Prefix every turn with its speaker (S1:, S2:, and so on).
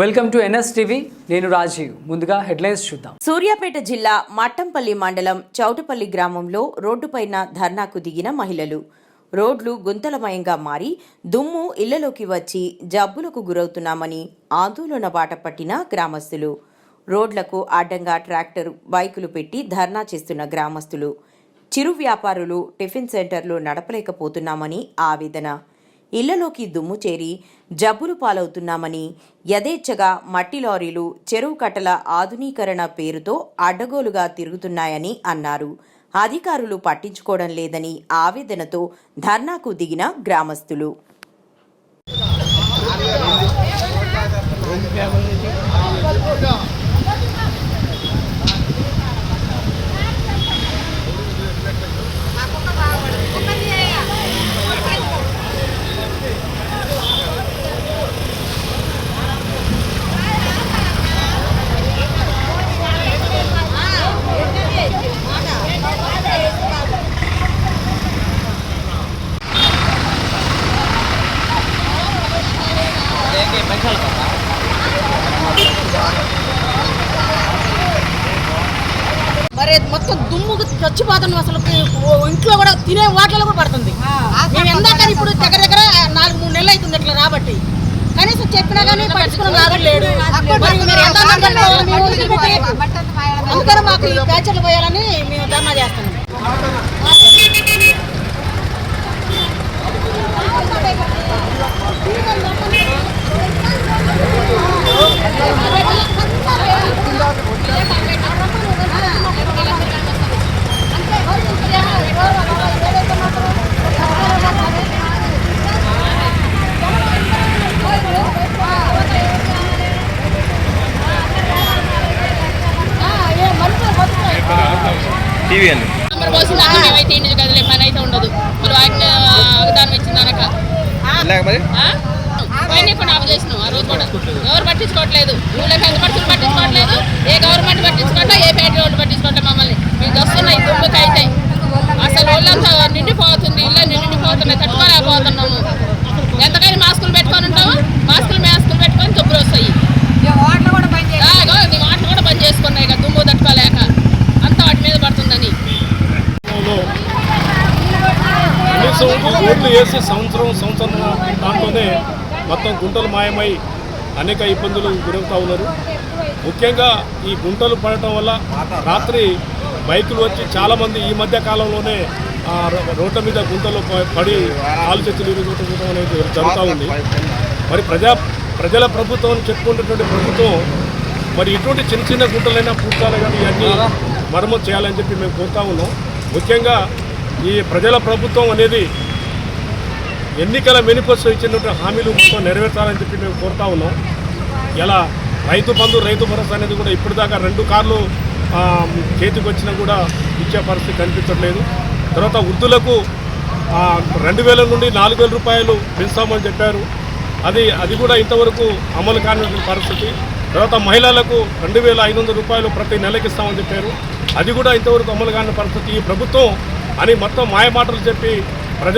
S1: Welcome to NS TV. నేను రాజీవ్. ముందుగా headlines చూద్దాం.
S2: సూర్యాపేట జిల్లా మట్టంపల్లి మండలం చౌటపల్లి గ్రామంలో రోడ్డుపైన ధర్నాకు దిగిన మహిళలు. రోడ్లు గుంతలమయంగా మారి దుమ్ము ఇళ్ళలోకి వచ్చి జబ్బులకు గురవుతున్నామని ఆందోళన బాట పట్టిన గ్రామస్తులు. రోడ్లకు అడ్డంగా ట్రాక్టర్ బైకులు పెట్టి ధర్నా చేస్తున్న గ్రామస్తులు. చిరు వ్యాపారులు టిఫిన్ సెంటర్లు నడపలేకపోతున్నామని ఆవేదన. ఇళ్ళలోకి దుమ్ము చేరి జబ్బులు పాలవుతున్నామని యథేచ్ఛగా మట్టి లారీలు చెరువు కట్టల ఆధునీకరణ పేరుతో అడ్డగోలుగా తిరుగుతున్నాయని అన్నారు. అధికారులు పట్టించుకోవడం లేదని ఆవేదనతో ధర్నాకు దిగిన గ్రామస్తులు.
S3: మొత్తం దుమ్ము చచ్చిపోతున్నాం అసలు ఇంట్లో కూడా తినే వాటిలో కూడా పడుతుంది. మేము ఎందాక ఇప్పుడు దగ్గర దగ్గర నాలుగు మూడు నెలలు అవుతుంది ఇట్లా రాబట్టి. కనీసం చెప్పినా కానీ పట్టించుకున్న లాభం లేడు. అందుకని మాకు ఈ ప్యాచర్లు పోయాలని
S4: టీవీ అండి.
S5: మేమైతే పని అయితే ఉండదు. మరి వాటిని వాగ్దానం
S4: మరి?
S5: ఆఫ్ చేసినాం ఆ రోజు కూడా. ఎవరు పట్టించుకోవట్లేదు? ఊళ్ళో పట్టించుకోవట్లేదు? ఏ గవర్నమెంట్ పట్టించుకోవట్లే ఏ పేట రోడ్డు పట్టించుకోవట్లే మమ్మల్ని?
S6: ఓట్లు వేసి సంవత్సరం సంవత్సరం దాంట్లోనే మొత్తం గుంటలు మాయమై అనేక ఇబ్బందులు గురవుతూ ఉన్నారు. ముఖ్యంగా ఈ గుంటలు పడటం వల్ల రాత్రి బైకులు వచ్చి చాలామంది ఈ మధ్య కాలంలోనే ఆ, రో- రోడ్ల మీద గుంటలు ప- పడి కాలు చేతులు ఇరుగుతుండటం అనేది జరుగుతూ ఉంది. మరి ప్రజా ప్రజల ప్రభుత్వం అని చెప్పుకున్నటువంటి ప్రభుత్వం మరి ఇటువంటి చిన్న చిన్న గుంటలైనా పూర్తాలు కానీ ఇవన్నీ మరమ్మతు చేయాలని చెప్పి మేము కోరుతా ఉన్నాం. ముఖ్యంగా ఈ ప్రజల ప్రభుత్వం అనేది ఎన్నికల మేనిఫెస్టో ఇచ్చినటువంటి హామీలు మొత్తం నెరవేర్చాలని చెప్పి మేము కోరుతా ఉన్నాం. ఇలా రైతు బంధు రైతు భరోసా అనేది కూడా ఇప్పటిదాకా రెండు కార్లు చేతికి వచ్చినా కూడా ఇచ్చే పరిస్థితి కనిపించట్లేదు. తర్వాత వృద్ధులకు రెండు వేల నుండి నాలుగు వేల రూపాయలు పెంచుతామని చెప్పారు. అది అది కూడా ఇంతవరకు అమలు కానటువంటి పరిస్థితి. తర్వాత మహిళలకు రెండు వేల ఐదు వందల రూపాయలు ప్రతి నెలకి ఇస్తామని చెప్పారు. అది కూడా ఇంతవరకు అమలు కాని పరిస్థితి. ఈ ప్రభుత్వం అని మొత్తం మాయమాటలు చెప్పి